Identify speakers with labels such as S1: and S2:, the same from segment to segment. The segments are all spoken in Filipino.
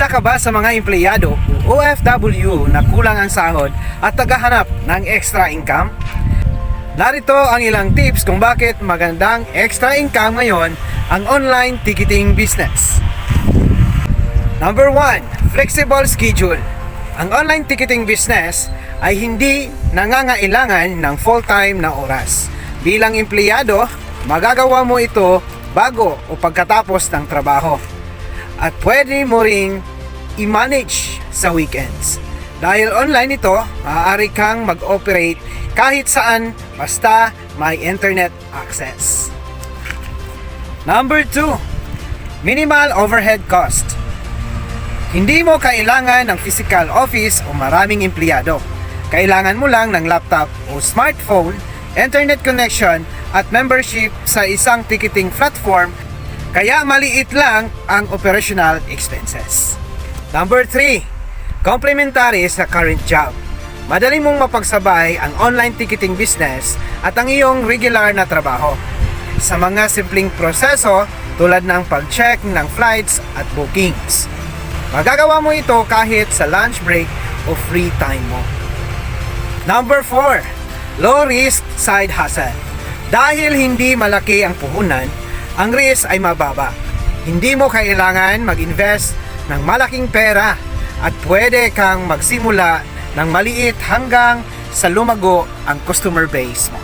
S1: Isa ka ba sa mga empleyado OFW na kulang ang sahod at tagahanap ng extra income? Narito ang ilang tips kung bakit magandang extra income ngayon ang online ticketing business. Number 1, flexible schedule. Ang online ticketing business ay hindi nangangailangan ng full-time na oras. Bilang empleyado, magagawa mo ito bago o pagkatapos ng trabaho. At pwede mo ring i-manage sa weekends. Dahil online ito, maaari kang mag-operate kahit saan basta may internet access. Number 2, minimal overhead cost. Hindi mo kailangan ng physical office o maraming empleyado. Kailangan mo lang ng laptop o smartphone, internet connection at membership sa isang ticketing platform kaya maliit lang ang operational expenses. Number 3, complementary sa current job. Madali mong mapagsabay ang online ticketing business at ang iyong regular na trabaho. Sa mga simpleng proseso tulad ng pag-check ng flights at bookings. Magagawa mo ito kahit sa lunch break o free time mo. Number 4, low risk side hustle. Dahil hindi malaki ang puhunan, ang risk ay mababa. Hindi mo kailangan mag-invest ng malaking pera at pwede kang magsimula ng maliit hanggang sa lumago ang customer base mo.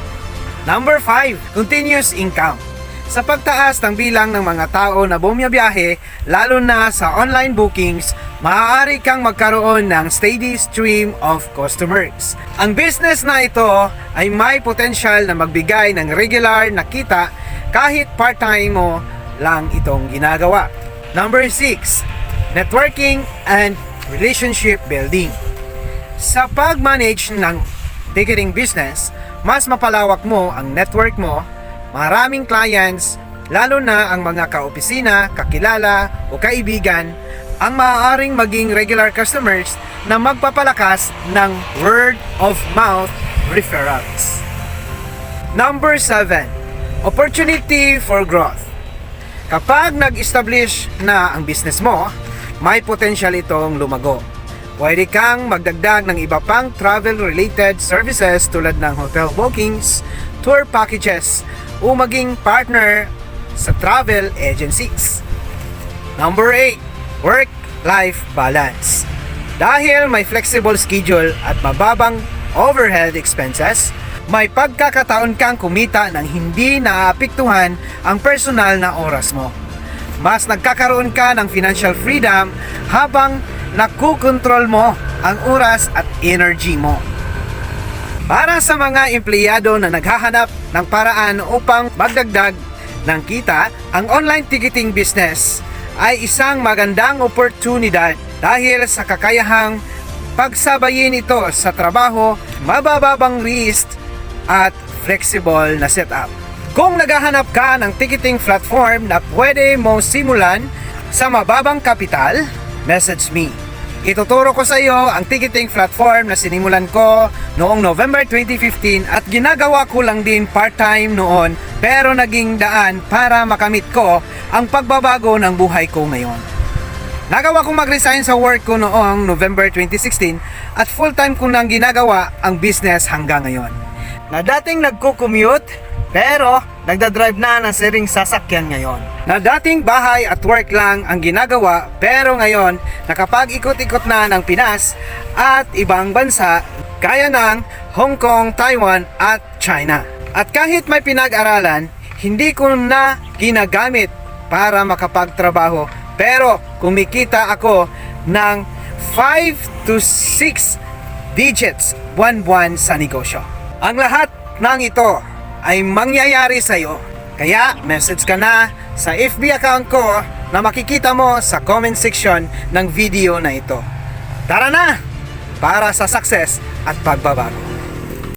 S1: Number 5, continuous income. Sa pagtaas ng bilang ng mga tao na bumiyabiyahe, lalo na sa online bookings, maaari kang magkaroon ng steady stream of customers. Ang business na ito ay may potential na magbigay ng regular na kita kahit part-time mo lang itong ginagawa. Number 6, networking and relationship building. Sa pag-manage ng ticketing business, mas mapalawak mo ang network mo, maraming clients, lalo na ang mga kaopisina, kakilala o kaibigan, ang maaaring maging regular customers na magpapalakas ng word of mouth referrals. Number 7, opportunity for growth. Kapag nag-establish na ang business mo, may potential itong lumago. Pwede kang magdagdag ng iba pang travel-related services tulad ng hotel bookings, tour packages, o maging partner sa travel agencies. Number 8, work-life balance. Dahil may flexible schedule at mababang overhead expenses, may pagkakataon kang kumita ng hindi naapektuhan ang personal na oras mo. Mas nagkakaroon ka ng financial freedom habang nakukontrol mo ang oras at energy mo. Para sa mga empleyado na naghahanap ng paraan upang magdagdag ng kita, ang online ticketing business ay isang magandang oportunidad dahil sa kakayahang pagsabayin ito sa trabaho, mabababang risk at flexible na setup. Kung naghahanap ka ng ticketing platform na pwede mo simulan sa mababang kapital, message me. Ituturo ko sa iyo ang ticketing platform na sinimulan ko noong November 2015 at ginagawa ko lang din part-time noon pero naging daan para makamit ko ang pagbabago ng buhay ko ngayon. Nagawa kong mag-resign sa work ko noong November 2016 at full-time ko nang ginagawa ang business hanggang ngayon. Na dating nagko-commute pero nagdadrive na ng sering sasakyan ngayon. Na dating bahay at work lang ang ginagawa pero ngayon nakapag-ikot-ikot na ng Pinas at ibang bansa kaya ng Hong Kong, Taiwan at China. At kahit may pinag-aralan, hindi ko na ginagamit para makapagtrabaho pero kumikita ako ng 5 to 6 digits buwan-buwan sa negosyo. Ang lahat ng ito ay mangyayari sa iyo. Kaya message ka na sa FB account ko na makikita mo sa comment section ng video na ito. Tara na para sa success at pagbabago.